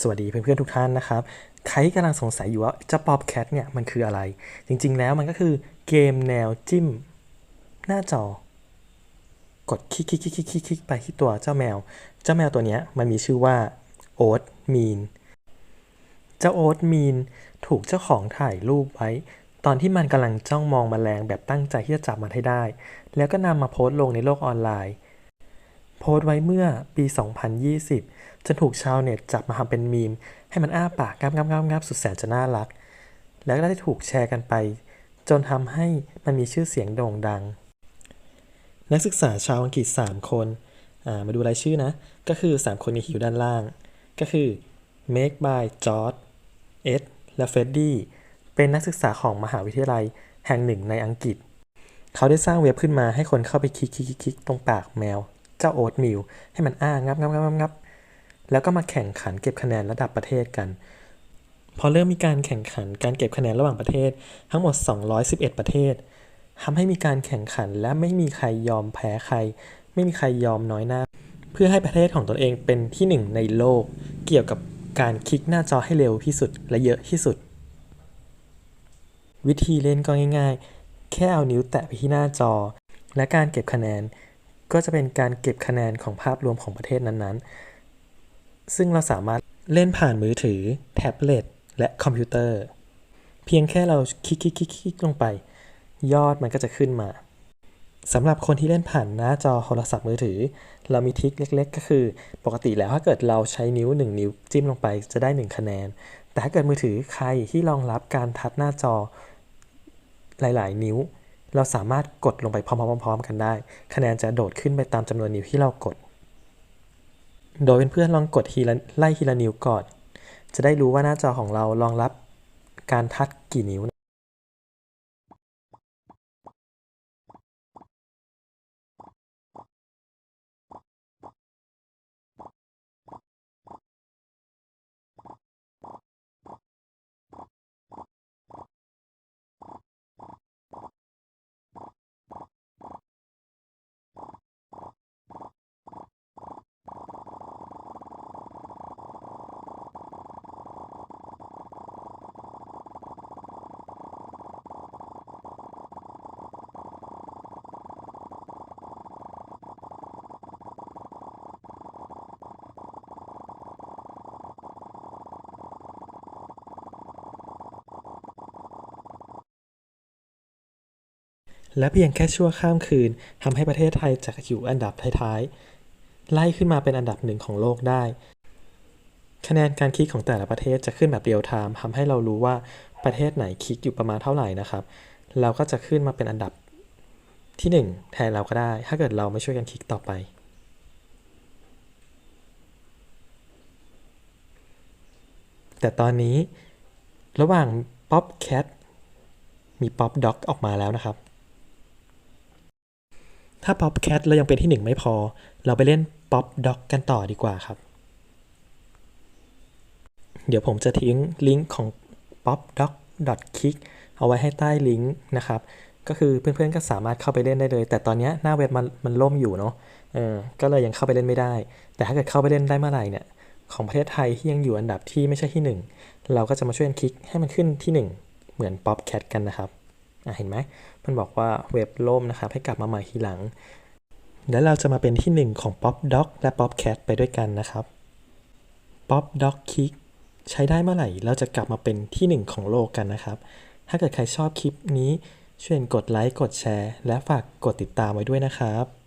สวัสดีเพื่อนๆทุกท่านนะครับ ใครกำลังสงสัยอยู่ว่าเจ้าป๊อปแคทเนี่ยมันคืออะไร จริงๆแล้วมันก็คือเกมแนวจิ้ม หน้าจอกดคลิกคลิกคลิกคลิกคลิกไปที่ตัวเจ้าแมว เจ้าแมวตัวนี้มันมีชื่อว่าโอ๊ตมีน เจ้าโอ๊ตมีนถูกเจ้าของถ่ายรูปไว้ ตอนที่มันกำลังจ้องมองแมลงแบบตั้งใจที่จะจับมันให้ได้ แล้วก็นำมาโพสต์ลงในโลกออนไลน์ โพสต์ไว้เมื่อปี 2020 จนถูกชาวเน็ตจับมาทำเป็นมีม ให้มันอ้าปากงับงับงับงับสุดแสนจะน่ารัก แล้วก็ได้ถูกแชร์กันไป จนทำให้มันมีชื่อเสียงโด่งดัง นักศึกษาชาวอังกฤษ 3 คนามาดูรายชื่อนะ ก็คือ 3 คนนี้ที่อยู่ด้านล่าง ก็คือ Make by George เอ็ดและเฟดดี้เป็นนักศึกษาของมหาวิทยาลัยแห่งหนึ่งในอังกฤษ เขาได้สร้างเว็บขึ้นมาให้คนเข้าไปคลิกคลิกคลิกคลิกตรงปากแมว เจ้าโอ๊ตมิลให้มันอ้างับงับงับงับงับแล้วก็มาแข่งขันเก็บคะแนนระดับประเทศกัน พอเริ่มมีการแข่งขันการเก็บคะแนนระหว่างประเทศ ทั้งหมด 211 ประเทศทำให้มีการแข่งขันและไม่มีใครยอมแพ้ใคร ไม่มีใครยอมน้อยหน้า เพื่อให้ประเทศของตนเองเป็นที่หนึ่งในโลก เกี่ยวกับการคลิกหน้าจอให้เร็วที่สุดและเยอะที่สุด วิธีเล่นก็ง่าย ๆ แค่เอานิ้วแตะไปที่หน้าจอ และการเก็บคะแนน ก็จะเป็นการเก็บคะแนนของภาพรวมของประเทศนั้นๆ ซึ่งเราสามารถเล่นผ่านมือถือ แท็บเล็ต และคอมพิวเตอร์ เพียงแค่เราคลิกคลิกคลิกคลิกลงไป ยอดมันก็จะขึ้นมาสำหรับคนที่เล่นผ่านหน้าจอโทรศัพท์มือถือ เรามีทริคเล็ก ๆ ก็คือ ปกติแล้วถ้าเกิดเราใช้นิ้ว 1 นิ้วจิ้มลงไปจะได้ 1 คะแนน แต่ถ้าเกิดมือถือใครที่รองรับการทัดหน้าจอหลาย ๆ นิ้ว เราสามารถกดลงไปพร้อมๆกันได้ คะแนนจะโดดขึ้นไปตามจำนวนนิ้วที่เรากด โดยเพื่อนๆลองกดทีละไล่ทีละนิ้วก่อน จะได้รู้ว่าหน้าจอของเรารองรับการทัดกี่นิ้ว และเพียงแค่ชั่วข้ามคืนทำให้ประเทศไทยจากอยู่อันดับท้ายๆ ไล่ขึ้นมาเป็นอันดับหนึ่งของโลกได้ คะแนนการคลิกของแต่ละประเทศจะขึ้นแบบเรียลไทม์ทำให้เรารู้ว่าประเทศไหนคลิกอยู่ประมาณเท่าไหร่นะครับ เราก็จะขึ้นมาเป็นอันดับที่ 1 แทนเราก็ได้ ถ้าเกิดเราไม่ช่วยกันคลิกต่อไป แต่ตอนนี้ระหว่าง Pop Cat มี Pop Dog ออกมาแล้วนะครับ ถ้า Pop Cat เรายังเป็นที่ 1 ไม่พอ เราไปเล่น Pop Dog กันต่อดีกว่าครับ เดี๋ยวผมจะทิ้งลิงก์ของ popdog.kick เอาไว้ให้ใต้ลิงก์นะครับ ก็คือเพื่อนๆก็สามารถเข้าไปเล่นได้เลย แต่ตอนนี้หน้าเว็บมันมันล่มอยู่เนาะเออก็เลยยังเข้าไปเล่นไม่ได้ แต่ถ้าเกิดเข้าไปเล่นได้เมื่อไหร่เนี่ยของประเทศไทยที่ยังอยู่อันดับที่ไม่ใช่ที่ 1 เราก็จะมาช่วยกันคลิกให้มันขึ้นที่ 1 เหมือน Popcat กันนะครับ เห็นไหมมันบอกว่าเว็บล่มนะครับ ให้กลับมาใหม่ทีหลัง แล้วเราจะมาเป็นที่ 1 ของ PopDoc และ Popcat ไปด้วยกันนะครับ PopDoc Kick ใช้ได้เมื่อไหร่ เราจะกลับมาเป็นที่ 1 ของโลกกันนะครับ ถ้าเกิดใครชอบคลิปนี้ช่วยกดไลค์กดแชร์ และฝากกดติดตามไว้ด้วยนะครับ